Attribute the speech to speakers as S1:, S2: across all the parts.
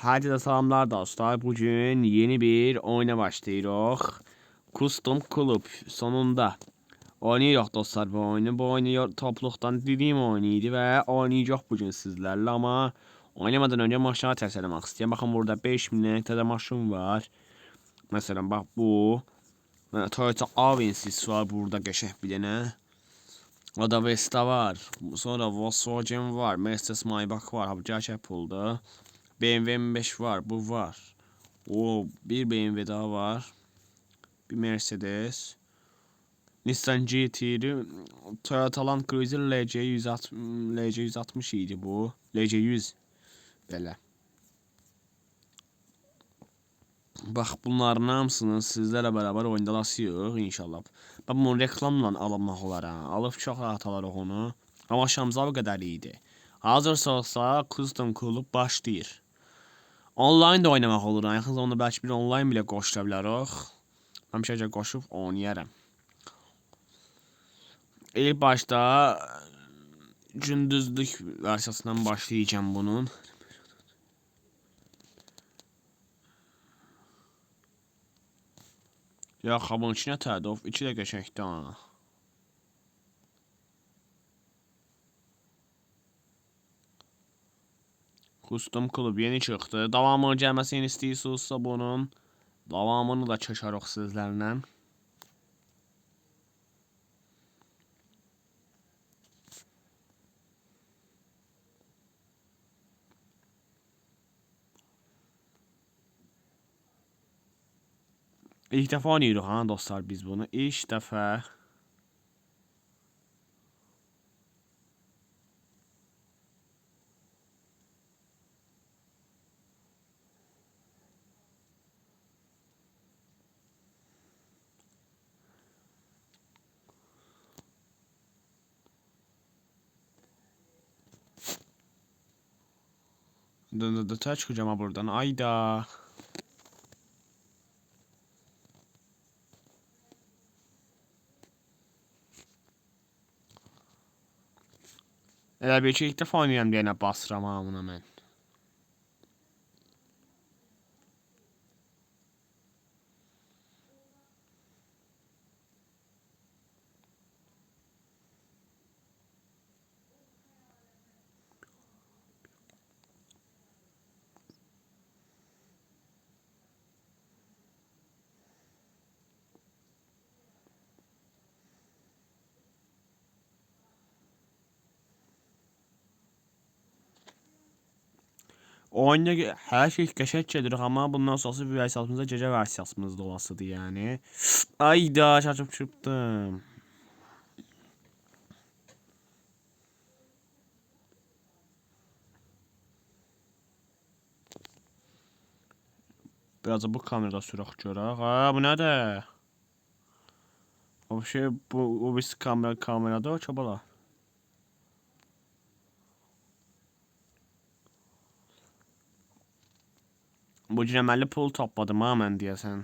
S1: Herkese selamlar dostlar. Bugün yeni bir oyuna başlıyoruz. Custom Club sonunda. Oynayırıq dostlar bu oyunu. Bu oyunu topluluqdan dediyim oyunuydu və oynayacaq bugün sizlərlə. Amma oynamadan önce maşına test eləmək istəyirəm. Baxın burada 5000 nəkdə maşın var. Məsələn bax bu. Toyota Avensis var burada qəşəng bir dənə. O da Vesta var. Sonra Volkswagen var. Mercedes Maybach var. Ha bu gerçək puldur. BMW M5 var. Bu var. O bir BMW daha var. Bir Mercedes. Nissan GT-'di. Toyota Land Cruiser LC 160 LC 160 idi bu. LC 100 belə. Bax bunların hamısını sizlərlə bərabər oyundalasıyıq inşallah. Bax bunu reklamla alınmaq olar ha. Alıb çox rahat alarıq onu. Amma şamza bu qədər idi. Hazırsa olsa Custom Club başlayır. Online da oynamaq olur. Yaxın zamanda bəlkə bir online belə qoşula bilərik. Həmişəcə qoşub oynayaram. İlk başta gündüzlük versiyasından başlayacağım bunun. Ya xabın içinə tədof, içi də qəşəngdir ha. Custom Club yeni çıxdı. Davamını gəlməsini istəyirsinizsə bunun davamını da çəkərik sizlərlə. İlk dəfə oynayırıq ha dostlar biz bunu. İlk dəfə. Dı dı dı ta çıkacağım ha buradan. Ayda. Elə bir ki ilk dəfə oynayıram deyənə basıram hamına mən. Oyunda hər şey qəşəng gedir, amma bundan sonrası bir versiyasımızda gecə versiyasımızda olasıdır yəni. Ayda çaçıb çırpdım. Biraz da bu kamerada sürək görək. Ha, bu nədir? O şey bu o bir kamera kamerada o çabala. Bu gün əməlli pul topladım ha mən deyəsən.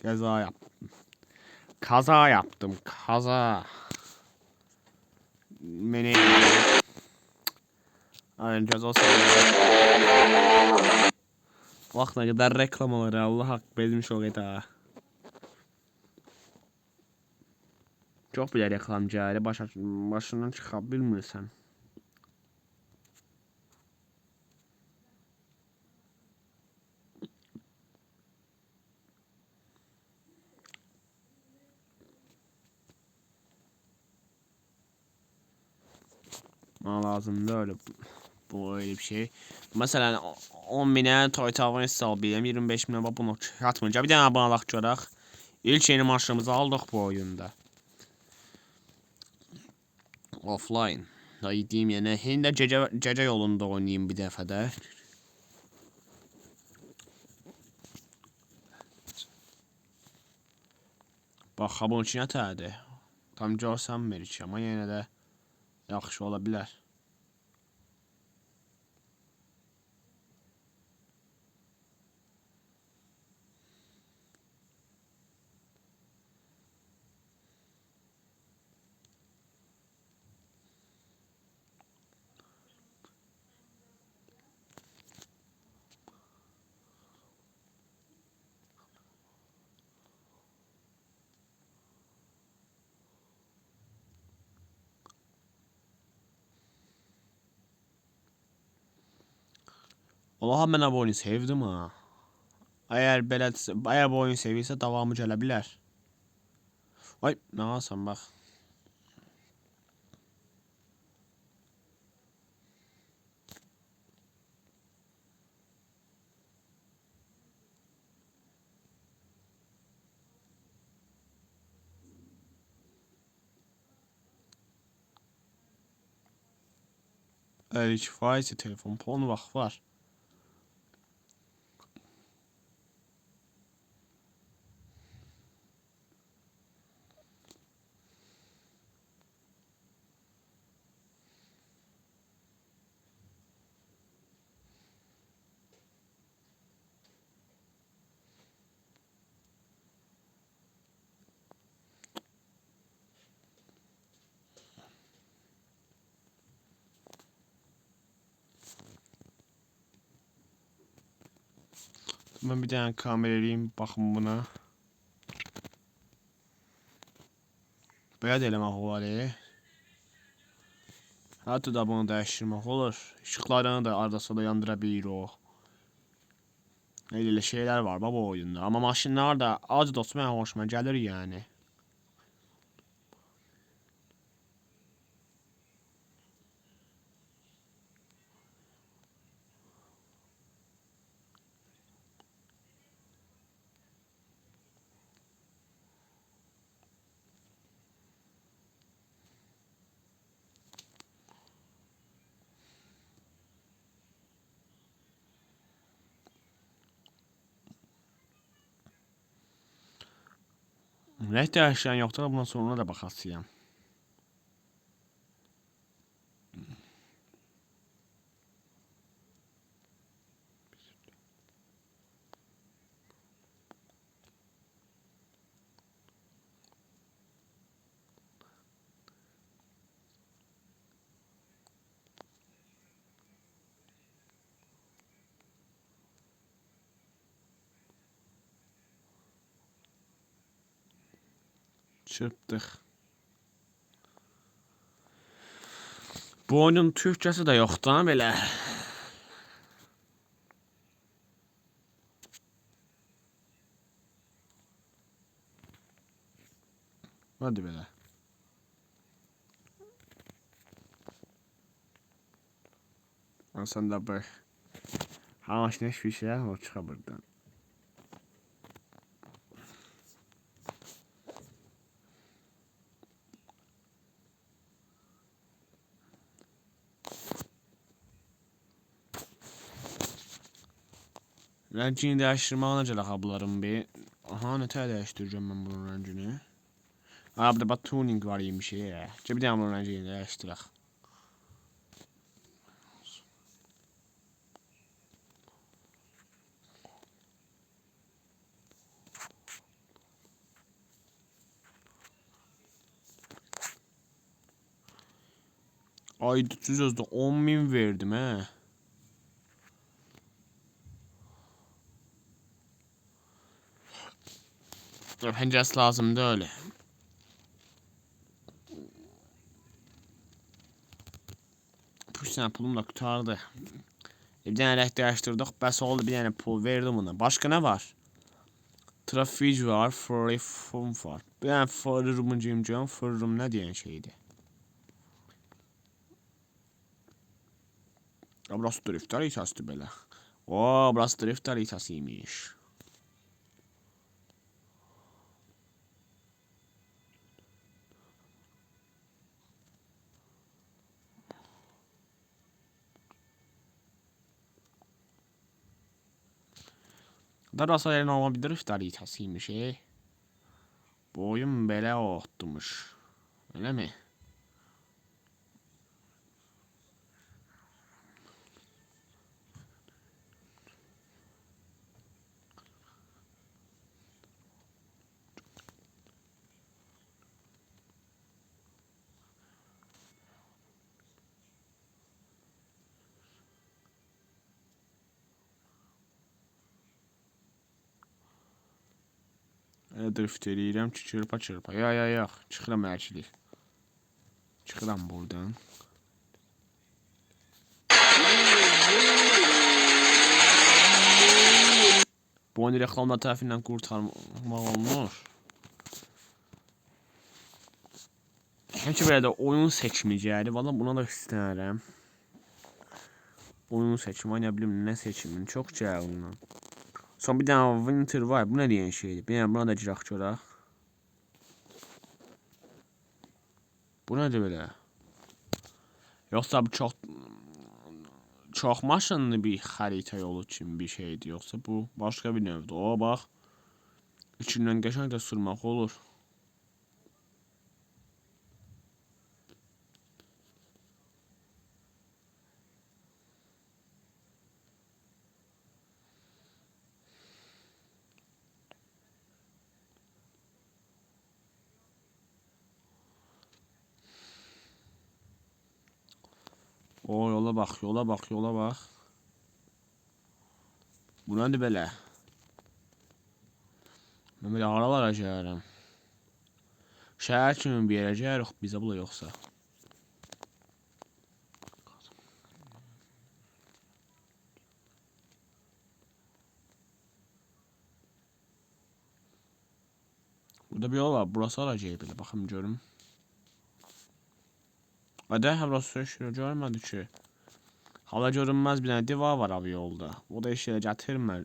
S1: Kaza yaptım. Kaza yaptım. Kaza. Beni... Aynen cezası. Bak ne kadar reklam olur Allah hak bezmiş o kadar. Çok bile reklamcı aile baş, başından çıkabilmirsən. Bana lazım da öyle bu öyle bir şey. Mesela 10 bine Toyota Avensis alabilirim. 25 bine bak bunu atmayınca bir tane abonelik görək. İlk yeni maşınımızı aldıq bu oyunda. Offline. Da gideyim yine. Hindi də gecə, gecə yolunda oynayayım bir dəfə də. Bax, içinə tədir. Tam görsənmir ki, amma yenə də yaxşı ola. Allaha bu oyunu sevdim ha. Əgər belə əgər bu oyun sevirsə davamı gələ bilər. Ay, nə alsam bax. Əli kifayətcə telefon pulun vaxt var. Ben bir tane kamera eləyim, baxın buna. Belə də eləmək olar, da bunu dəyişdirmək olur. İşıqlarını da arada sırada yandıra bilir o. Elə elə şeylər var baba oyunda. Amma maşınlar da az da olsa mənim xoşuma gəlir yəni. Rəhd dəyişən yoxdur, bundan sonra da baxasıyam. Çırpdıq. Bu oyunun türkçəsi də yoxdur ha belə. Hadi belə. Ha, Sən də bax. Havaşına hiçbir şey o çıxa buradan. Rəngini dəyişdirməyinə gələ xablarım bir. Aha, nətər dəyişdirəcəm mən bunun rəngini? Ha, burada bax tuning var imiş. Gəl bir dənə bunun rəngini dəyişdirək. Ay düzüzdə 10 min verdim hə. Penceresi lazımdı öyle. Puşsan pulum da kurtardı. E, bir renkte açtırdık. Bes oldu bir tane pul verdim ona. Başka ne var? Trafik var. Freefum var. Bir tane fırırımın cimcim. Fırırım ne diyen şeydi? Ya burası drift haritası böyle. Oo burası drift haritasıymış. Darasa bir drift haritasıymış e. Bu oyun belə otmuş. Öyle mi? Drift eləyirəm ki, çırpa çırpa. Ya ya yox, çıxıram ərkilik. Çıxıram buradan. Bu oyunu reklamlar tarafından kurtarmak olmuş. Həmişə belə də oyun seçməyəcəkdi. Valla buna da istəyirəm. Oyun seçimi, ay nə bilim nə seçimin çox cəhənnəm. Son bir dənə Winter var. Bu nə deyən şeydir? Bilmirəm, buna da girək görək. Bu nədir belə? Yoxsa bu çox çox maşınlı bir xəritə yolu kimi bir şeydir, yoxsa bu başqa bir növdür. O bax. İçindən qəşəng də sürmək olur. O yola bax, yola bax, yola bax. Bu nədir belə? Mən belə aralara gəlirəm. Şəhər kimi bir yerə gəlirik bizə bula yoxsa? Burada bir yol var. Burası aracıyı belə. Baxım görüm. Hadi burası şuraya görmədi ki. Hala görünməz bir dənə divar var abi yolda. O da işə gətirmir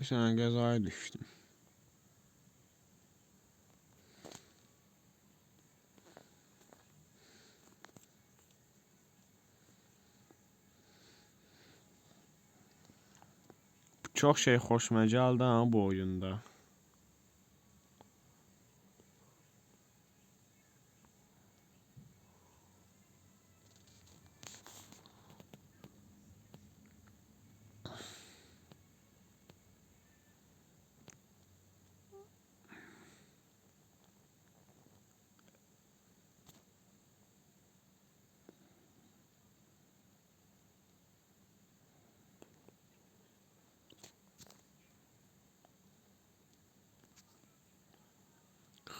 S1: mənə. Bir sənə qəzaya düşdüm. Çox şey xoşuma gəldi ha bu oyunda.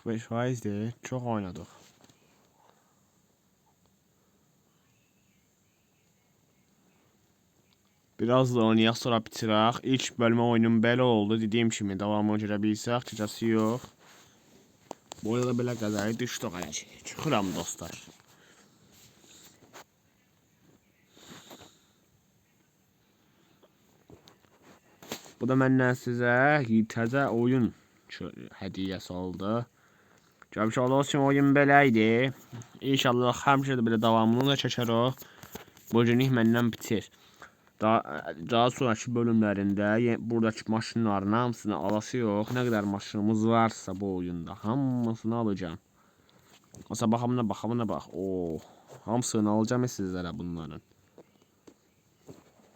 S1: Beş faizdir. Çox oynadıq. Biraz da oynayaq sonra bitirək. İlk bölmə oyunum belə oldu. Dediyim kimi davamı görə bilsək, cəcəsi yox. Bu oyunda belə qəzayı düşdük hələ şey. Çıxıram dostlar. Bu da məndən sizə təzə oyun hədiyyəsi oldu. Görmüş olduğunuz kimi oyun belə idi. İnşallah həmişə də belə davamını da çəkərik. Bugünlük məndən bitir. Daha, daha sonraki bölümlərində buradakı maşınların hamısını alası yox. Nə qədər maşınımız varsa bu oyunda hamısını alacağım. Mesela baxamına baxamına bax. Oo, hamısını alacağım sizlərə bunların.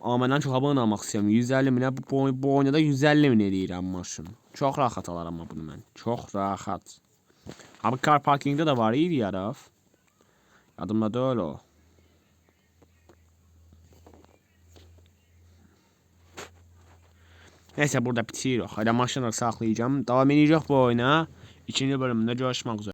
S1: Amma məndən çox abunə almaq istəyirəm. 150 minə bu, bu, bu oyunda 150 min eləyirəm maşın. Çox rahat alaram amma bunu mən. Çox rahat. Abi car parkingdə də var idi yaraf. Yadımda deyil o. Neyse burada bitiririk. Hələ maşını saxlayacağım. Davam edəcək bu oyuna. İkinci bölümdə görüşmək üzrə.